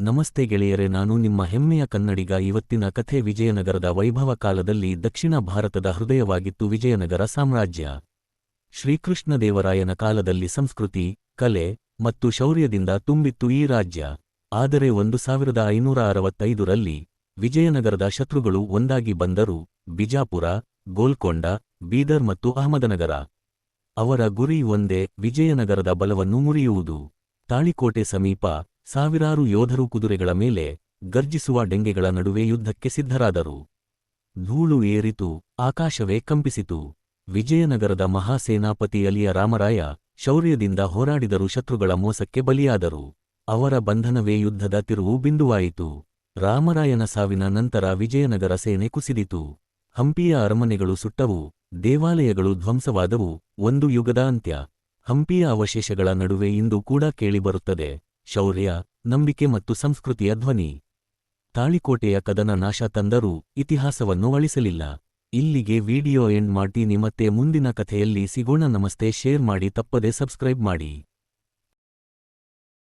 ನಮಸ್ತೆ ಗೆಳೆಯರೆ, ನಾನು ನಿಮ್ಮ ಹೆಮ್ಮೆಯ ಕನ್ನಡಿಗ. ಇವತ್ತಿನ ಕಥೆ ವಿಜಯನಗರದ ವೈಭವ ಕಾಲದಲ್ಲಿ ದಕ್ಷಿಣ ಭಾರತದ ಹೃದಯವಾಗಿತ್ತು ವಿಜಯನಗರ ಸಾಮ್ರಾಜ್ಯ. ಶ್ರೀಕೃಷ್ಣದೇವರಾಯನ ಕಾಲದಲ್ಲಿ ಸಂಸ್ಕೃತಿ, ಕಲೆ ಮತ್ತು ಶೌರ್ಯದಿಂದ ತುಂಬಿತ್ತು ಈ ರಾಜ್ಯ. ಆದರೆ ಒಂದು ಸಾವಿರದ ವಿಜಯನಗರದ ಶತ್ರುಗಳು ಒಂದಾಗಿ ಬಂದರು. ಬಿಜಾಪುರ, ಗೋಲ್ಕೊಂಡ, ಬೀದರ್ ಮತ್ತು ಅಹಮದನಗರ. ಅವರ ಗುರಿ ಒಂದೇ ವಿಜಯನಗರದ ಬಲವನ್ನು ಮುರಿಯುವುದು. ತಾಳಿಕೋಟೆ ಸಮೀಪ ಸಾವಿರಾರು ಯೋಧರು ಕುದುರೆಗಳ ಮೇಲೆ ಗರ್ಜಿಸುವ ಡೆಂಗೆಗಳ ನಡುವೆ ಯುದ್ಧಕ್ಕೆ ಸಿದ್ಧರಾದರು. ಧೂಳು ಏರಿತು, ಆಕಾಶವೇ ಕಂಪಿಸಿತು. ವಿಜಯನಗರದ ಮಹಾಸೇನಾಪತಿ ಅಲಿಯ ರಾಮರಾಯ ಶೌರ್ಯದಿಂದ ಹೋರಾಡಿದರು ಶತ್ರುಗಳ ಮೋಸಕ್ಕೆ ಬಲಿಯಾದರು. ಅವರ ಬಂಧನವೇ ಯುದ್ಧದ ತಿರುವು ಬಿಂದುವಾಯಿತು. ರಾಮರಾಯನ ಸಾವಿನ ನಂತರ ವಿಜಯನಗರ ಸೇನೆ ಕುಸಿದಿತು. ಹಂಪಿಯ ಅರಮನೆಗಳು ಸುಟ್ಟವು, ದೇವಾಲಯಗಳು ಧ್ವಂಸವಾದವು. ಒಂದು ಯುಗದ ಅಂತ್ಯ. ಹಂಪಿಯ ಅವಶೇಷಗಳ ನಡುವೆ ಇಂದು ಕೂಡ ಕೇಳಿಬರುತ್ತದೆ ಶೌರ್ಯ, ನಂಬಿಕೆ ಮತ್ತು ಸಂಸ್ಕೃತಿಯ ಧ್ವನಿ. ತಾಳಿಕೋಟೆಯ ಕದನ ನಾಶ ತಂದರೂ ಇತಿಹಾಸವನ್ನು ಅಳಿಸಲಿಲ್ಲ. ಇಲ್ಲಿಗೆ ವಿಡಿಯೋ ಎಂಡ್ ಮಾಡ್ತೀನಿ ನಿಮ್ಮತ್ತೆ ಮುಂದಿನ ಕಥೆಯಲ್ಲಿ ಸಿಗೋಣ. ನಮಸ್ತೆ, ಶೇರ್ ಮಾಡಿ, ತಪ್ಪದೆ ಸಬ್ಸ್ಕ್ರೈಬ್ ಮಾಡಿ.